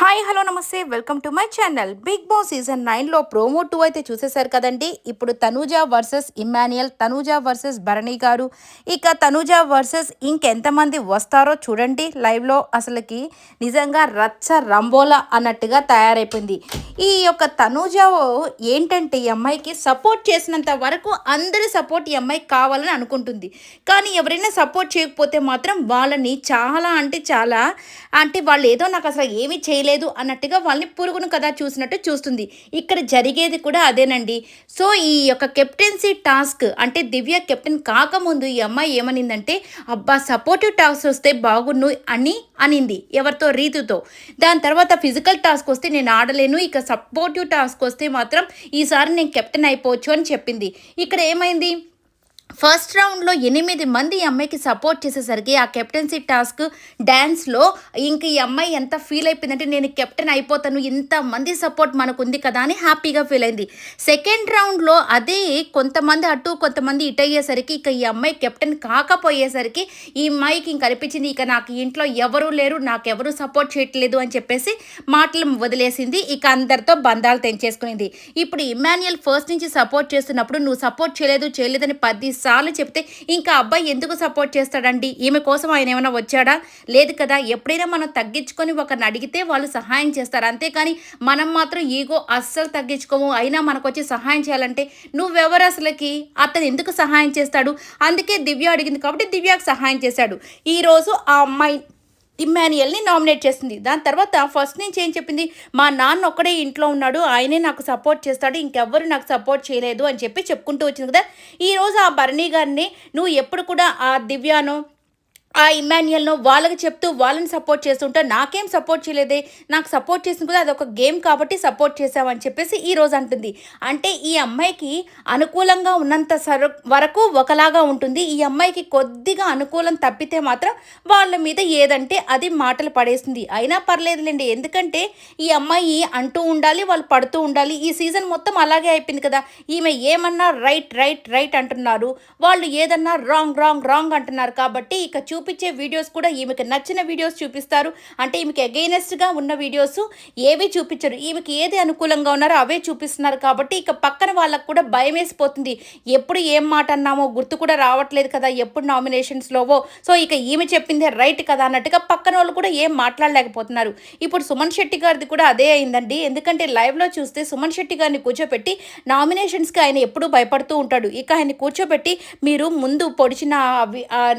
Hi hello నమస్తే. Welcome to my channel. Bigg Boss season నైన్లో promo two అయితే చూసేశారు కదండి. ఇప్పుడు Tanuja versus Emmanuel Tanuja versus Bharani గారు. ఇక తనూజ వర్సెస్ ఇంకెంతమంది వస్తారో చూడండి. లైవ్లో అసలుకి నిజంగా రచ్చ రంబోలా అన్నట్టుగా తయారైపోయింది. ఈ యొక్క తనూజ ఏంటంటే ఈ అమ్మాయికి సపోర్ట్ చేసినంత వరకు అందరి సపోర్ట్ ఈ అమ్మాయికి కావాలని అనుకుంటుంది. కానీ ఎవరైనా సపోర్ట్ చేయకపోతే మాత్రం వాళ్ళని చాలా అంటే చాలా అంటే వాళ్ళు ఏదో నాకు అసలు ఏమీ చేయలేదు అన్నట్టుగా వాళ్ళని పురుగును కదా చూసినట్టు చూస్తుంది. ఇక్కడ జరిగేది కూడా అదేనండి. సో ఈ యొక్క కెప్టెన్సీ టాస్క్ అంటే దివ్య కెప్టెన్ కాకముందు ఈ అమ్మాయి ఏమనిందంటే అబ్బా సపోర్టివ్ టాస్క్ వస్తే బాగున్ను అని అనింది ఎవరితో? రీతుతో. దాని తర్వాత ఫిజికల్ టాస్క్ వస్తే నేను ఆడలేను ఇక సపోర్టివ్ టాస్క్ వస్తే మాత్రం ఈసారి నేను కెప్టెన్ అయిపోవచ్చు అని చెప్పింది. ఇక్కడ ఏమైంది? ఫస్ట్ రౌండ్లో ఎనిమిది మంది ఈ అమ్మాయికి సపోర్ట్ చేసేసరికి ఆ కెప్టెన్సీ టాస్క్ డ్యాన్స్లో ఇంక ఈ అమ్మాయి ఎంత ఫీల్ అయిపోయిందంటే నేను కెప్టెన్ అయిపోతాను ఇంతమంది సపోర్ట్ మనకు ఉంది కదా అని హ్యాపీగా ఫీల్ అయింది. సెకండ్ రౌండ్లో అదే కొంతమంది అటు కొంతమంది ఇటు అయ్యేసరికి ఇక ఈ అమ్మాయి కెప్టెన్ కాకపోయేసరికి ఈ అమ్మాయికి ఇంక అనిపించింది ఇక నాకు ఇంట్లో ఎవరు లేరు నాకు సపోర్ట్ చేయట్లేదు అని చెప్పేసి మాటలు వదిలేసింది ఇక అందరితో బంధాలు తెంచేసుకునింది. ఇప్పుడు ఇమాన్యుయల్ ఫస్ట్ నుంచి సపోర్ట్ చేస్తున్నప్పుడు నువ్వు సపోర్ట్ చేయలేదు చేయలేదని పది సార్లు చెప్తే ఇంకా అబ్బాయి ఎందుకు సపోర్ట్ చేస్తాడండి? ఈమె కోసం ఆయన ఏమైనా వచ్చాడా? లేదు కదా ఎప్పుడైనా మనం తగ్గించుకొని ఒకరిని అడిగితే వాళ్ళు సహాయం చేస్తారు. అంతేకాని మనం మాత్రం ఈగో అస్సలు తగ్గించుకోము. అయినా మనకు వచ్చి సహాయం చేయాలంటే నువ్వెవరు అసలుకి? అతను ఎందుకు సహాయం చేస్తాడు? అందుకే దివ్య అడిగింది కాబట్టి దివ్యకు సహాయం చేశాడు. ఈరోజు ఆ అమ్మాయి ఇమ్మాన్యుయల్ని నామినేట్ చేసింది. దాని తర్వాత ఫస్ట్ నుంచి ఏం చెప్పింది? మా నాన్న ఒక్కడే ఇంట్లో ఉన్నాడు ఆయనే నాకు సపోర్ట్ చేస్తాడు ఇంకెవ్వరు నాకు సపోర్ట్ చేయలేదు అని చెప్పి చెప్పుకుంటూ వచ్చింది కదా. ఈరోజు ఆ భరణి గారిని నువ్వు ఎప్పుడు కూడా ఆ దివ్యాను ఆ ఇమాన్యుయల్ను వాళ్ళకి చెప్తూ వాళ్ళని సపోర్ట్ చేస్తుంటే నాకేం సపోర్ట్ చేయలేదే. నాకు సపోర్ట్ చేసింది కూడా అదొక గేమ్ కాబట్టి సపోర్ట్ చేసామని చెప్పేసి ఈ రోజు అంటుంది. అంటే ఈ అమ్మాయికి అనుకూలంగా ఉన్నంత సర వరకు ఒకలాగా ఉంటుంది. ఈ అమ్మాయికి కొద్దిగా అనుకూలం తప్పితే మాత్రం వాళ్ళ మీద ఏదంటే అది మాటలు పడేస్తుంది. అయినా పర్లేదులేండి. ఎందుకంటే ఈ అమ్మాయి అంటూ ఉండాలి వాళ్ళు పడుతూ ఉండాలి. ఈ సీజన్ మొత్తం అలాగే అయిపోయింది కదా. ఈమె ఏమన్నా రైట్ రైట్ రైట్ అంటున్నారు. వాళ్ళు ఏదన్నా రాంగ్ రాంగ్ రాంగ్ అంటున్నారు కాబట్టి ఇక చూ చూపించే వీడియోస్ కూడా ఈమెకి నచ్చిన వీడియోస్ చూపిస్తారు. అంటే ఈమెకి అగెయినెస్ట్గా ఉన్న వీడియోస్ ఏవి చూపించరు. ఈమెకి ఏది అనుకూలంగా ఉన్నారో అవే చూపిస్తున్నారు కాబట్టి ఇక పక్కన వాళ్ళకు కూడా భయం వేసిపోతుంది. ఎప్పుడు ఏం మాట అన్నామో గుర్తు కూడా రావట్లేదు కదా ఎప్పుడు నామినేషన్స్లోవో సో ఇక ఈమె చెప్పిందే రైట్ కదా అన్నట్టుగా పక్కన వాళ్ళు కూడా ఏం మాట్లాడలేకపోతున్నారు. ఇప్పుడు సుమన్ శెట్టి గారిది కూడా అదే అయిందండి. ఎందుకంటే లైవ్లో చూస్తే సుమన్ శెట్టి గారిని కూర్చోబెట్టి నామినేషన్స్కి ఆయన ఎప్పుడూ భయపడుతూ ఉంటాడు. ఇక ఆయన కూర్చోబెట్టి మీరు ముందు పొడిచిన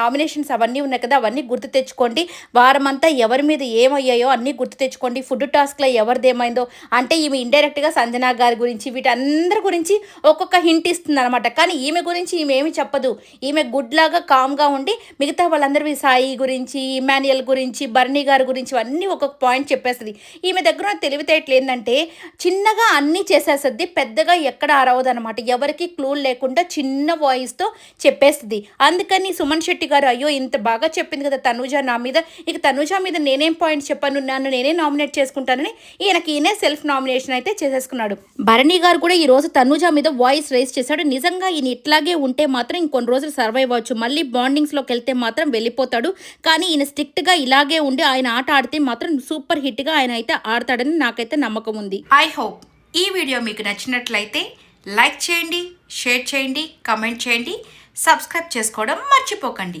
నామినేషన్స్ అవన్నీ ఉన్నాయి కదా అవన్నీ గుర్తు తెచ్చుకోండి. వారమంతా ఎవరి మీద ఏమయ్యాయో అన్నీ గుర్తు తెచ్చుకోండి. ఫుడ్ టాస్క్లో ఎవరిది ఏమైందో. అంటే ఈమె ఇండైరెక్ట్గా సంజనా గారి గురించి వీటందరి గురించి ఒక్కొక్క హింట్ ఇస్తుంది అనమాట కానీ ఈమె గురించి ఈమె ఏమి చెప్పదు. ఈమె గుడ్ లాగా కామ్గా ఉండి మిగతా వాళ్ళందరి సాయి గురించి ఇమాన్యుయల్ గురించి బర్నీ గారి గురించి అన్నీ ఒక్కొక్క పాయింట్ చెప్పేస్తుంది. ఈమె దగ్గర తెలివితేటలు ఏంటంటే చిన్నగా అన్నీ చేసేస్తుంది పెద్దగా ఎక్కడ అరవదు అనమాట ఎవరికి క్లూ లేకుండా చిన్న వాయిస్తో చెప్పేస్తుంది. అందుకని సుమన్ శెట్టి గారు అయ్యో ఇంత బాగా బాగా చెప్పింది కదా తనుజ నా మీద. ఇక తనుజ మీద నేనేం పాయింట్ చెప్పాను? నన్ను నేనే నామినేట్ చేసుకుంటానని ఈయనకి ఈయనే సెల్ఫ్ నామినేషన్ అయితే చేసేసుకున్నాడు. భరణి గారు కూడా ఈ రోజు తనుజ మీద వాయిస్ రేస్ చేశాడు. నిజంగా ఈయన ఇట్లాగే ఉంటే మాత్రం ఇంకొన్ని రోజులు సర్వైవ్ అవ్వచ్చు. మళ్ళీ బాండింగ్స్లోకి వెళ్తే మాత్రం వెళ్ళిపోతాడు. కానీ ఈయన స్ట్రిక్ట్గా ఇలాగే ఉండి ఆయన ఆట ఆడితే మాత్రం సూపర్ హిట్గా ఆయన అయితే ఆడతాడని నాకైతే నమ్మకం ఉంది. ఐ హోప్ ఈ వీడియో మీకు నచ్చినట్లయితే లైక్ చేయండి షేర్ చేయండి కమెంట్ చేయండి సబ్స్క్రైబ్ చేసుకోవడం మర్చిపోకండి.